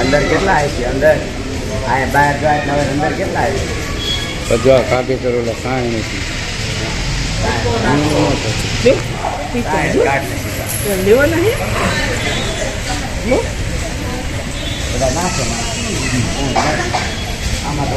અંદર કેટલા આવી છે? અંદર? આ બહાર જાય એટલે હવે અંદર કેટલા આવી બધા કાઢી કરો એટલે કાંઈ નથી નહીં. બધા નાખો આમાં તો